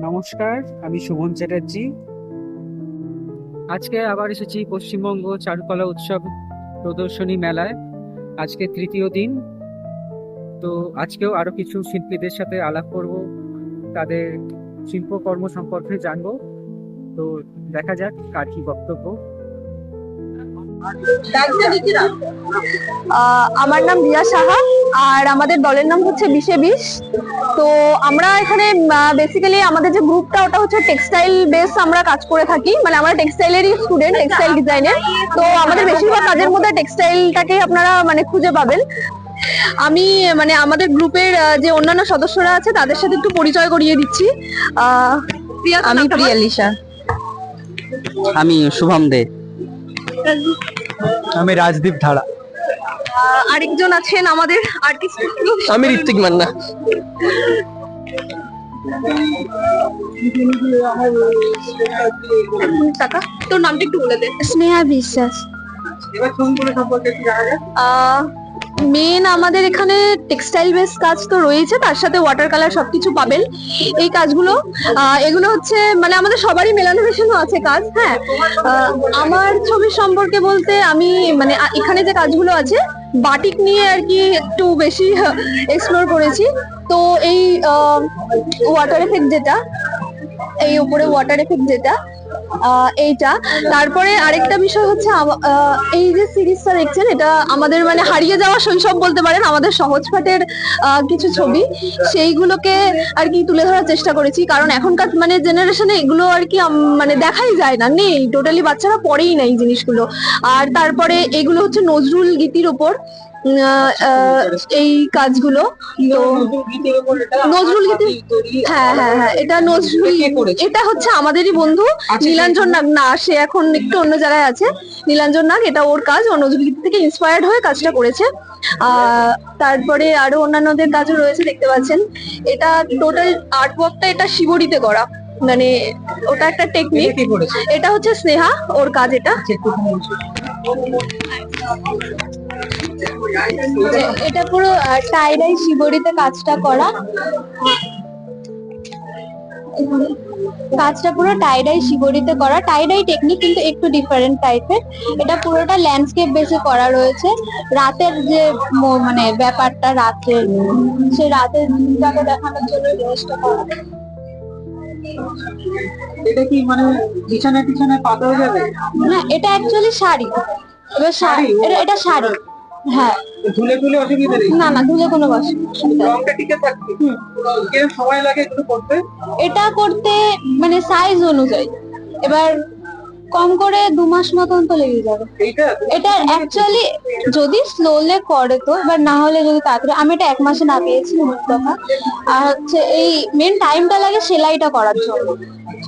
নমস্কার, আমি শোভন চ্যাটার্জি। আজকে আবার এসেছি পশ্চিমবঙ্গ চারুকলা উৎসব প্রদর্শনী মেলায়। আজকে তৃতীয় দিন। তো আজকেও আরও কিছু শিল্পীদের সাথে আলাপ করব, তাদের শিল্পকর্ম সম্পর্কে জানব। তো দেখা যাক কার কি বক্তব্য। আমার নাম রিয়া সাহা আর আমাদের দলের নাম হচ্ছে বিশে বিশ তো আমরা এখানে বেসিক্যালি আমাদের যে গ্রুপটা ওটা হচ্ছে টেক্সটাইল বেস আমরা কাজ করে থাকি। মানে আমরা টেক্সটাইলেরই স্টুডেন্ট টেক্সটাইল ডিজাইনের তো আমাদের বেশিরভাগ কাজের মধ্যে টেক্সটাইলটাকেই আপনারা মানে খুঁজে পাবেন। আমি মানে আমাদের গ্রুপের যে অন্যান্য সদস্যরা আছে তাদের সাথে একটু পরিচয় করিয়ে দিচ্ছি। আমি। প্রিয়ালিশা। আমি শুভম দে। আমি রাজদীপ ধারা। আরেকজন আছেন আমাদের আর্টিস্ট আমি ঋত্বিক মান্না। টাকা তোর নামটা একটু বলে দে। স্নেহা বিশ্বাস। এবার সম্পর্কে একটু জানা মেন আমাদের এখানে টেক্সটাইল বেস কাজ তো রয়েছে, তার সাথে ওয়াটার কালার সবকিছু পাবেন। এই কাজগুলো এগুলো হচ্ছে মানে আমাদের সবারই মেলানো মেশানো আছে কাজ হ্যাঁ। আমার ছবির সম্পর্কে বলতে আমি মানে এখানে যে কাজগুলো আছে, বাটিক নিয়ে আর কি একটু বেশি এক্সপ্লোর করেছি। তো এই ওয়াটার এফেক্ট যেটা, এই উপরে ওয়াটার এফেক্ট যেটা এইটা। তারপরে আরেকটা বিষয় হচ্ছে এই যে সিরিজটা দেখছেন এটা আমাদের মানে হারিয়ে যাওয়া শৈশব বলতে পারেন আমাদের সহজপাঠের আহ, কিছু ছবি। সেইগুলোকে আর কি তুলে ধরার চেষ্টা করেছি। কারণ এখনকার মানে জেনারেশনে এগুলো আর কি মানে দেখাই যায় না। নেই টোটালি বাচ্চারা পড়েই না জিনিসগুলো। আর তারপরে এগুলো হচ্ছে নজরুল গীতির ওপর। এই কাজগুলো তো নজরুল গীতি হ্যাঁ হ্যাঁ হ্যাঁ এটা নজরুল এটা হচ্ছে আমাদেরই বন্ধু নীলাঞ্জন নাগ। না সে এখন একটু অন্য জায়গায় আছে। নীলাঞ্জন নাগ এটা ওর কাজ। ও নজরুল গীতি থেকে ইন্সপায়ার্ড হয়ে কাজটা করেছে। আহ, তারপরে আরও অন্যান্যদের কাজও রয়েছে দেখতে পাচ্ছেন। এটা টোটাল আর্ট ওয়ার্কটা এটা শিবরিতে করা। মানে ওটা একটা টেকনিক এটা হচ্ছে স্নেহা ওর কাজ এটা। এটা পুরো টাইডাই শিবরিতে কাজটা করা। কাজটা পুরো টাইডাই শিবরিতে করা। টাইডাই টেকনিক কিন্তু একটু ডিফারেন্ট টাইপের এটা পুরোটা ল্যান্ডস্কেপ বেসে করা রয়েছে। রাতের যে মানে ব্যাপারটা রাতের সে রাতের দিনটাকে দেখানোর জন্য জিনিসটা করা। এটা কি মানে বিছানা টিছানায় পাতা হয়ে যাবে? না এটা অ্যাকচুয়ালি শাড়ি। এবার শাড়ি এটা শাড়ি। হ্যাঁ। অসুবিধা নেই? না না ধুলে কোনো অসুবিধা রংটা টিকে থাকবে। কীরকম সময় লাগে এগুলো করতে? এটা করতে মানে সাইজ অনুযায়ী। এবার কম করে দু মাস মতন তো লেগে যাবে। এটা অ্যাকচুয়ালি যদি স্লোলে করে তো এবার না হলে যদি তাড়াতাড়ি আমি এটা এক মাসে না পেয়েছি কথা। আর হচ্ছে এই মেন টাইমটা লাগে সেলাইটা করার জন্য।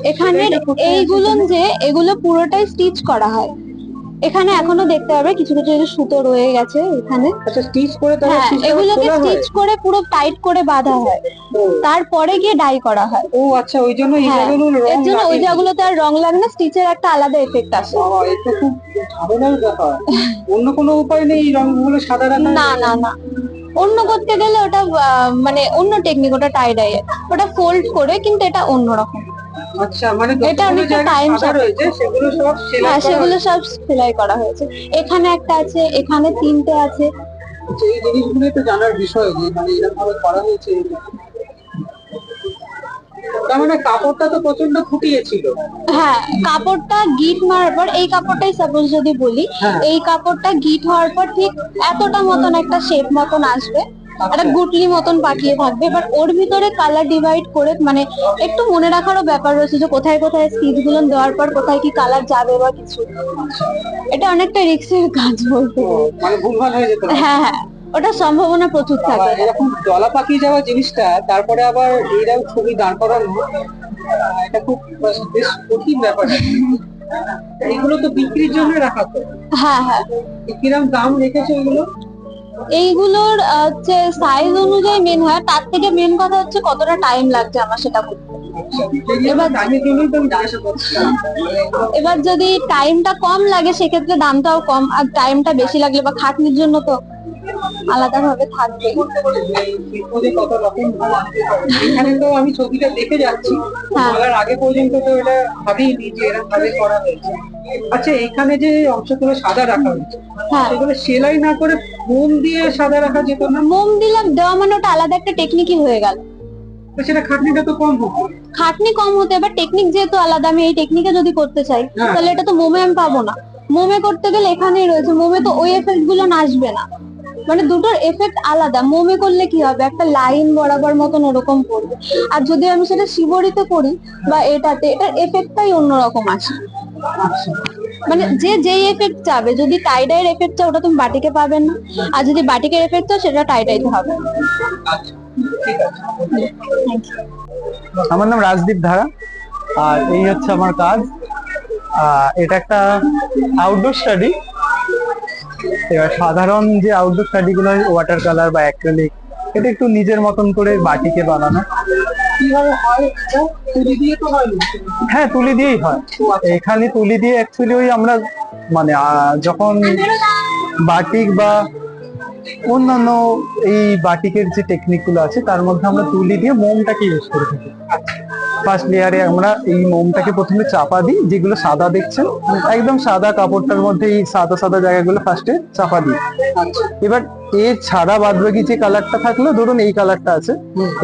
এখানে এইগুলো যে এগুলো পুরোটাই স্টিচ করা হয়। এখানে এখনও দেখতে পাবে কিছু কিছু সুতো রয়ে গেছে এখানে। আচ্ছা স্টিচ করে হ্যাঁ এগুলোকে স্টিচ করে পুরো টাইট করে বাঁধা হয়। তারপরে গিয়ে ডাই করা হয়। ও আচ্ছা ওই জন্য এই হ্যাঁ, জায়গাগুলো রং এর জন্য ওই জায়গাগুলোতে আর রং লাগে না স্টিচের একটা আলাদা এফেক্ট আসে। বাবা এটা খুব ঝামেলার ব্যাপার। অন্য কোনো উপায় নেই এই রংগুলো সাদা রাখা? না না না। অন্য করতে গেলে ওটা মানে অন্য টেকনিক ওটা টাই ডাই ওটা ফোল্ড করে কিন্তু এটা অন্যরকম। আচ্ছা মানে এটা অনেকটা। রয়েছে সেগুলো সব হ্যাঁ করা সেগুলো সব সেলাই করা হয়েছে এখানে একটা আছে এখানে তিনটে আছে হচ্ছে। এই জিনিসগুলোই তো জানার বিষয় যে মানে এরকম ভাবে করা হয়েছে তার মানে কাপড়টা তো প্রচণ্ড ফুটিয়েছিল হ্যাঁ কাপড়টা গিট মারার পর এই কাপড়টাই সাপোজ যদি বলি হ্যাঁ। এই কাপড়টা গিট হওয়ার পর ঠিক এতটা মতন একটা শেপ মতন আসবে একটা গুটলি মতন পাঠিয়ে থাকবে এবার ওর ভিতরে কালার ডিভাইড করে মানে একটু মনে রাখারও ব্যাপার রয়েছে যে কোথায় কোথায় স্টিচগুলো দেওয়ার পর কোথায় কি কালার যাবে বা কিছু। এটা অনেকটা রিক্সের কাজ বলতে। মানে হয়ে। হ্যাঁ ওটা সম্ভাবনা প্রচুর থাকে। এরকম জলা পাকিয়ে যাওয়া জিনিসটা তারপরে আবার এইরকম ছবি দাঁড় করানো এটা খুব বেশ কঠিন ব্যাপার। এগুলো তো বিক্রির জন্য রাখা তো। হ্যাঁ হ্যাঁ। কিরম দাম রেখেছো এগুলো এইগুলোর হচ্ছে সাইজ অনুযায়ী মেন হয়, তার থেকে মেন কথা হচ্ছে কতটা টাইম লাগছে আমার সেটা বলতে। এবার দামের জন্যই তো আমি জিজ্ঞাসা করছিলাম এবার যদি টাইমটা কম লাগে, সেক্ষেত্রে দামটাও কম। আর টাইমটা বেশি লাগলে বা খাটনির জন্য তো আলাদা ভাবে থাকবে। এখানে তো আমি ছবিটা দেখে যাচ্ছি। হ্যাঁ। বলার আগে পর্যন্ত তো এটা ভাবিনি যে এরকম ভাবে করা হয়েছে। আচ্ছা এখানে যে অংশগুলো সাদা রাখা হয়েছে হ্যাঁ। সেগুলো সেলাই না করে মোম দিয়ে সাদা রাখা যেত না? মোম দিলাম দেওয়া মানে ওটা আলাদা একটা টেকনিকই হয়ে গেল। তো সেটা খাটনিটা তো কম হতো। খাটনি কম হতে এবার টেকনিক যেহেতু আলাদা আমি এই টেকনিকে যদি করতে চাই হ্যাঁ। তাহলে এটা তো মোমে আমি পাবো না। মোমে করতে গেলে এখানেই রয়েছে মোমে তো ওই এফেক্টগুলো না আসবে না। মানে দুটোর এফেক্ট আলাদা। মোমে করলে কি হবে? একটা লাইন বরাবর মতন ওরকম পড়বে। আর যদি আমি সেটা শিবরিতে করি বা এটাতে, এটার এফেক্টটাই অন্যরকম আসে। মানে যে যেই এফেক্ট চাবে, যদি টাইডাইয়ের এফেক্ট চাও, ওটা তুমি বাটিকে পাবেন না। আর যদি বাটিকের এফেক্ট চাও, সেটা টাইডাইতে হবে। আমার নাম রাজদীপ ধারা। আর এই হচ্ছে আমার কাজ। এটা একটা আউটডোর স্টাডি এবার সাধারণ যে আউটডোর স্টাডি গুলো ওয়াটার কালার বা অ্যাক্রিলিক এটা একটু নিজের মতন করে বাটিকে বানানো। কীভাবে হয় এটা? তুলি দিয়ে তো হয় হ্যাঁ তুলি দিয়েই হয়। এখানে তুলি দিয়ে অ্যাকচুয়ালি ওই আমরা মানে যখন বাটিক বা অন্যান্য এই বাটিকের যে টেকনিকগুলো আছে তার মধ্যে আমরা তুলি দিয়ে মোমটাকে ইউজ করে থাকি। ফার্স্ট লেয়ারে আমরা এই মোমটাকে প্রথমে চাপা দিই, যেগুলো সাদা দেখছেন, একদম সাদা কাপড়টার মধ্যে এই সাদা সাদা জায়গাগুলো ফার্স্টে চাপা দিই। এবার এর ছাড়া বাদ বাকি যে কালারটা থাকল, ধরুন এই কালারটা আছে,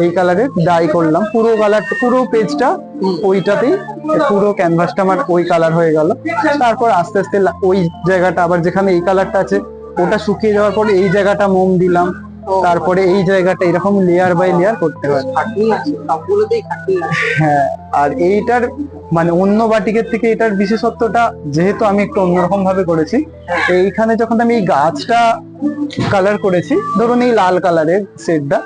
এই কালারের ডাই করলাম, পুরো কালারটা পুরো পেজটা ওইটাতেই, পুরো ক্যানভাসটা আমার ওই কালার হয়ে গেল। তারপর আস্তে আস্তে ওই জায়গাটা আবার যেখানে এই কালারটা আছে, ওটা শুকিয়ে যাওয়ার পরে এই জায়গাটা মোম দিলাম তারপরে এই জায়গাটা এরকম লেয়ার বাই লেয়ার করতে হয়। হ্যাঁ আর এইটার মানে অন্য বাটিকের থেকে এটার বিশেষত্বটা যেহেতু আমি একটু অন্যরকম ভাবে করেছি এইখানে যখন আমি এই গাছটা কালার করেছি ধরুন এই লাল কালারের সেটটা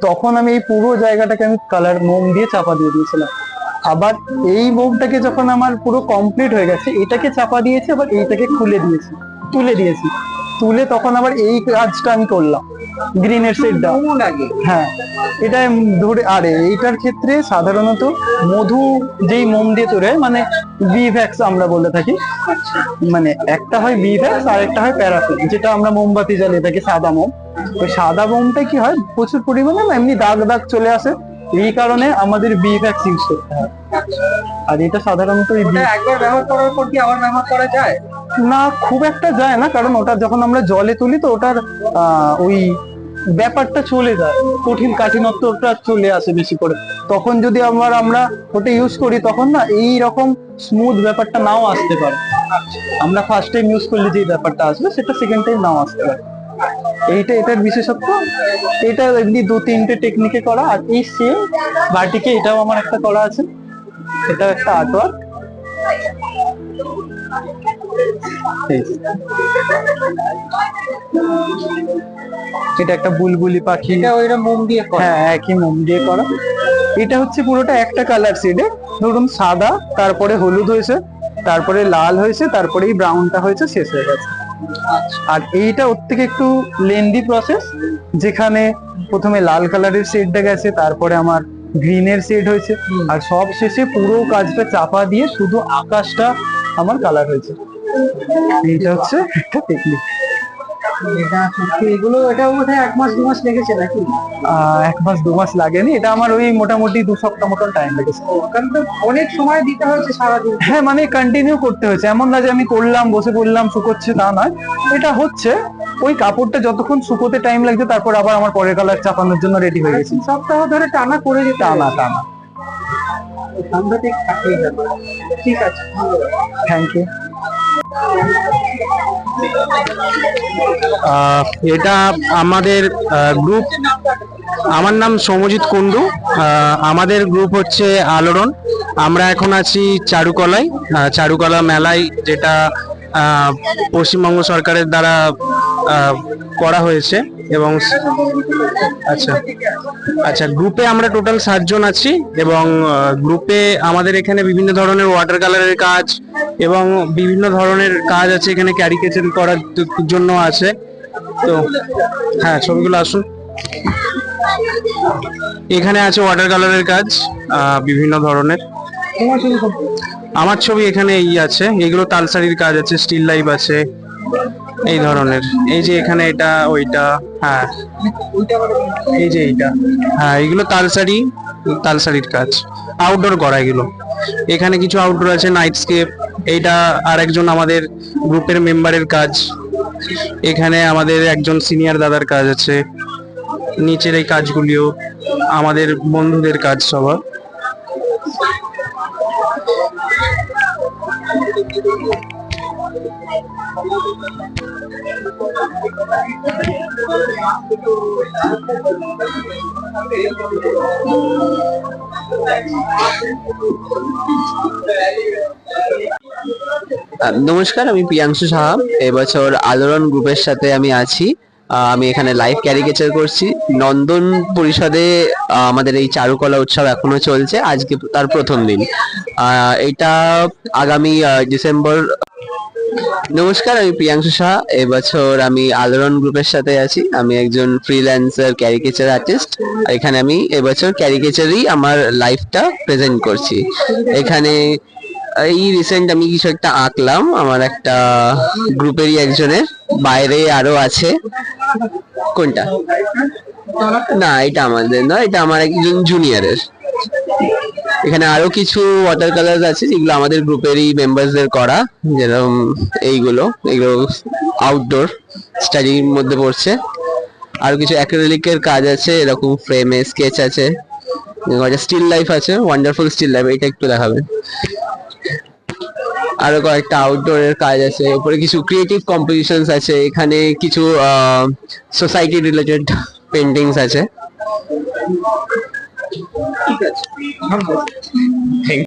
তখন আমি এই পুরো জায়গাটাকে আমি কালার মোম দিয়ে চাপা দিয়ে দিয়েছিলাম। আবার এই মোমটাকে যখন আমার পুরো কমপ্লিট হয়ে গেছে এটাকে চাপা দিয়েছি আবার এইটাকে খুলে দিয়েছি তুলে দিয়েছি। তুলে তখন আবার এই কাজটা আমি করলাম। গ্রিনের সেটটা হ্যাঁ। এটা ধরে আরে এইটার ক্ষেত্রে সাধারণত মধু যেই মোম দিয়ে তৈরি হয় মানে বিভ্যাক্স আমরা বলে থাকি মানে একটা হয় বিভ্যাক্স আর একটা হয় প্যারাফিন যেটা আমরা মোমবাতি জ্বালিয়ে থাকি সাদা মোম। ওই সাদা মোমটা কি হয়? প্রচুর পরিমাণে এমনি দাগ দাগ চলে আসে। এই কারণে আমাদের বিভ্যাক্স ইউজ করতে হয়। আর এটা সাধারণত একবার ব্যবহার করার পর কি আবার ব্যবহার করা যায়? না, খুব একটা যায় না, কারণ ওটা যখন আমরা জলে তুলি তো ওটার ওই ব্যাপারটা চলে যায়। কঠিন কাঠিনত্বটা চলে আসে বেশি করে। তখন যদি আবার আমরা ওটা ইউজ করি, তখন না এই রকম স্মুথ ব্যাপারটা নাও আসতে পারে। আমরা ফার্স্ট টাইম ইউজ করলে যে ব্যাপারটা আসবে, সেটা সেকেন্ড টাইম নাও আসতে পারে। এইটা, এটার বিশেষত্ব, এটা এমনি দু তিনটে টেকনিকে করা, আর এই সেম বাটিকে এটাও আমার একটা করা আছে। এটা একটা আর্টওয়ার্ক এটা একটা বুলবুলি পাখি। এটা ওইটা মোম দিয়ে করে। হ্যাঁ একই মোম দিয়ে করা। এটা হচ্ছে পুরোটা একটা কালার শেডে ধরুন সাদা তারপরে হলুদ হয়েছে তারপরে লাল হয়েছে তারপরে এই ব্রাউনটা হয়েছে শেষ হয়ে গেছে। আর এইটা ওর থেকে একটু লেন্দি প্রসেস যেখানে প্রথমে লাল কালারের শেডটা গেছে তারপরে আমার গ্রিনের শেড হয়েছে। আর সব শেষে পুরো কাজটা চাপা দিয়ে শুধু আকাশটা আমার কালার হয়েছে। এইটা হচ্ছে একটা টেকনিক এটা সত্যি এগুলো এটা বোধহয় এক মাস দু মাস লেগেছে নাকি? আহ, এক মাস দু মাস লাগেনি। এটা আমার ওই মোটামুটি দু সপ্তাহ মতন টাইম লেগেছে। কারণ তো অনেক সময় দিতে হয়েছে সারাদিন। হ্যাঁ মানে কন্টিনিউ করতে হয়েছে। এমন না যে আমি করলাম বসে পড়লাম শুকোচ্ছে তা নয়। এটা হচ্ছে ওই কাপড়টা যতক্ষণ শুকোতে টাইম লাগছে তারপর আবার আমার পরের কালার চাপানোর জন্য রেডি হয়ে গেছে। সপ্তাহ ধরে টানা করে যেতে টানা টানা। সাংঘাতিক ঠিক আছে থ্যাংক ইউ এটা আমাদের গ্রুপ আমার নাম সৌমজিৎ কুন্ডু আমাদের গ্রুপ হচ্ছে আলোড়ন। আমরা এখন আছি চারুকলায়। চারুকলা মেলায় যেটা পশ্চিমবঙ্গ সরকারের দ্বারা করা হয়েছে। এবং আচ্ছা। আচ্ছা গ্রুপে আমরা টোটাল সাতজন আছি এবং গ্রুপে আমাদের এখানে বিভিন্ন ধরনের ওয়াটার কালারের কাজ এবং বিভিন্ন ধরনের কাজ আছে এখানে ক্যারিকেচার করার জন্য আছে। তো হ্যাঁ ছবিগুলো আসুন। এখানে আছে ওয়াটার কালারের কাজ বিভিন্ন ধরনের। আমার ছবি এখানে এই আছে, এগুলো তালসারির কাজ আছে স্টিল লাইফ আছে। এই ধরনের। এই যে এখানে এটা ওইটা হ্যাঁ। এই যে এইটা হ্যাঁ এগুলো তালসারি তালসারির কাজ। আউটডোর করা এগুলো। এখানে কিছু আউটডোর আছে নাইটস্কেপ এইটা আর একজন আমাদের গ্রুপের মেম্বারের কাজ। এখানে আমাদের একজন সিনিয়র দাদার কাজ আছে। নিচের এই কাজগুলিও আমাদের বন্ধুদের কাজ সবার। আহ, নমস্কার, আমি প্রিয়াংশু সাহা। এবছর আলোড়ন গ্রুপের সাথে আমি আছি। আমি এখানে লাইভ ক্যারিকেচার করছি। নন্দন পরিষদে আমাদের এই চারুকলা উৎসব এখনও চলছে। আজকে তার প্রথম দিন। এটা আগামী ডিসেম্বর নমস্কার, আমি প্রিয়াংশু সাহা। এবছর আমি আলোড়ন গ্রুপের সাথে আছি। আমি একজন ফ্রিল্যান্সার ক্যারিকেচার আর্টিস্ট এখানে আমি এবছর ক্যারিকেচারই আমার লাইফটা প্রেজেন্ট করছি। এখানে, এই রিসেন্ট আমি কিছু একটা আঁকলাম। আমার একটা গ্রুপেরই একজনের। বাইরে আরও আছে। কোনটা? না, এটা আমাদের নয়। এটা আমার একজন জুনিয়রের এখানে আরও কিছু ওয়াটার কালার আছে যেগুলো আমাদের গ্রুপেরই মেম্বারসদের করা, যেরকম এইগুলো, এগুলো আউটডোর স্টাডির মধ্যে পড়ছে। আরও কিছু অ্যাক্রিলিকের কাজ আছে, এরকম ফ্রেমে স্কেচ আছে স্টিল লাইফ আছে ওয়ান্ডারফুল স্টিল লাইফ এটা একটু দেখাবেন। আরও কয়েকটা আউটডোরের কাজ আছে, উপরে কিছু ক্রিয়েটিভ কম্পোজিশনস আছে, এখানে কিছু সোসাইটি রিলেটেড পেন্টিংস আছে। ঠিক আছে ধন্যবাদ থ্যাংক